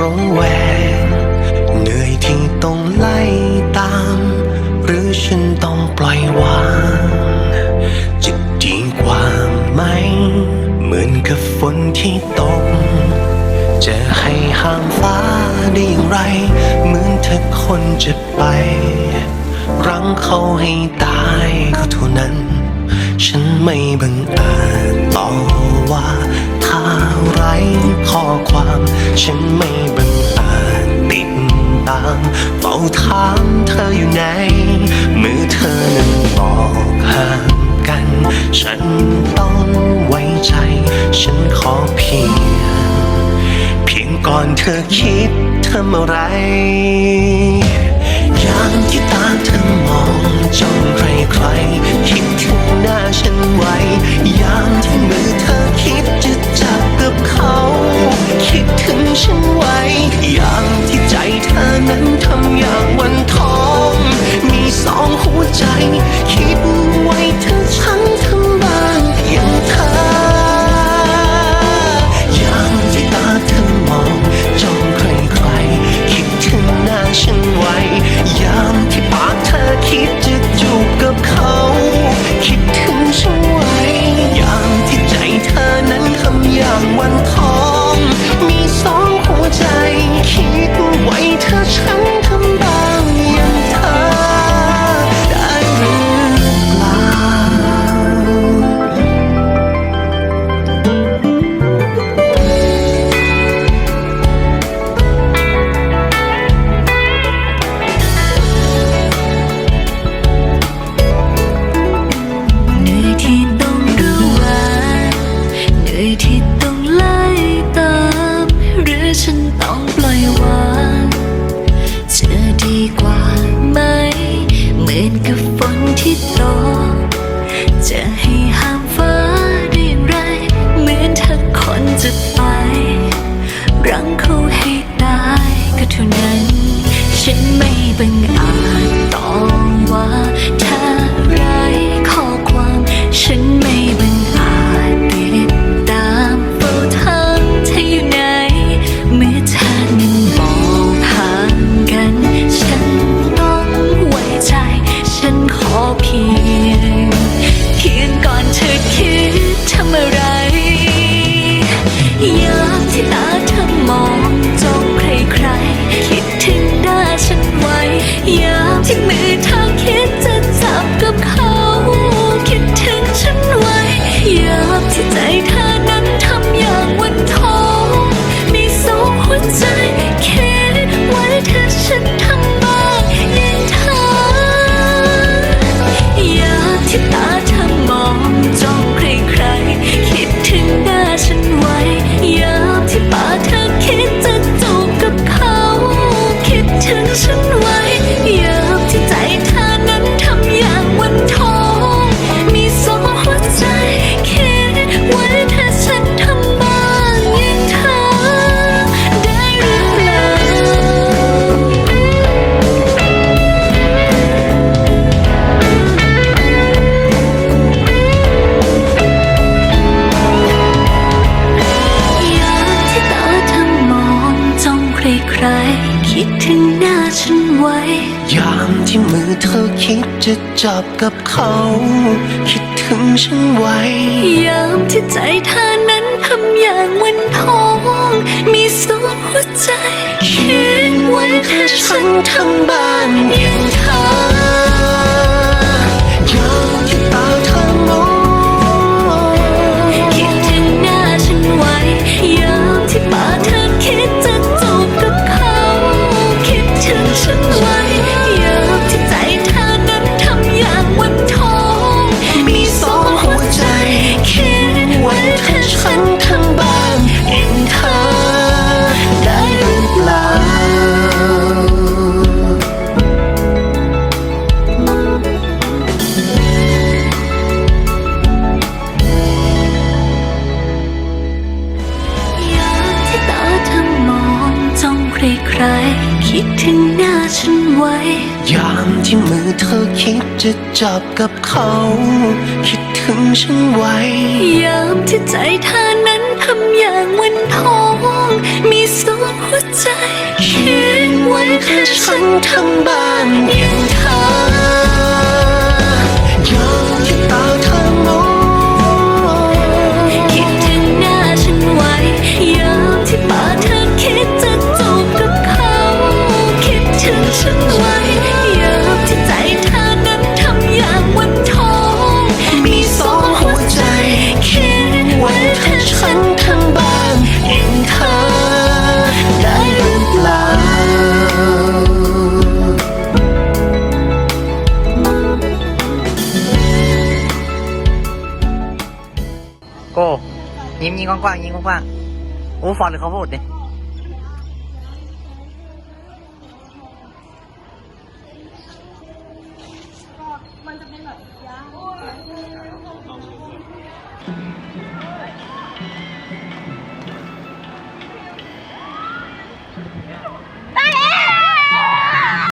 ร้องแวง เหนื่อยที่ต้องไล่ตาม หรือฉันต้องปล่อยวางจะดีกว่าไหม เหมือนกับฝนที่ตก จะให้ห้ามฟ้าได้อย่างไร เหมือนเธอคนจะไป รั้งเขาให้ตายก็เท่านั้น ฉันไม่บังอิญต่อว่าถ้าไรข้อความ ฉันไม่บังอิญติดตามเฝ้าถามเธออยู่ไหนเมื่อเธอนั้นบอกห่างกัน ฉันต้องไว้ใจ ฉันขอเพียงเพียงก่อนเธอคิดทำอะไรอยางที่ตาเธอมอง จ้องใครใครคิดถึงหน้าฉันไว้ยามที่มือเธอคิดจะจับกับเขาคิด ที่ตกจ ถึงหน้าฉันไว้ ยามที่มือเธอคิดจะจับกับเขา คิดถึงฉันไว้ ยามที่ใจเธอนั้นทำอย่างวันทอง มีสองหัวใจคิดไว้ถ้าฉันทำบ้านอย่างเธอ ไว้ ยามที่มือเธอคิดจะจับกับเขา คิดถึงฉันไว้ ยามที่ใจเธอนั้นทำอย่างวันทอง มีสองหัวใจ คิดไว้แค่ฉันทั้งบ้านย่างเธอ ก้ยิ้มยิ้มกว้างๆยิ้มกว้างๆอู้ฟอร์หรือเขาพูดเนี่ยมันจะเป็นแบบยาว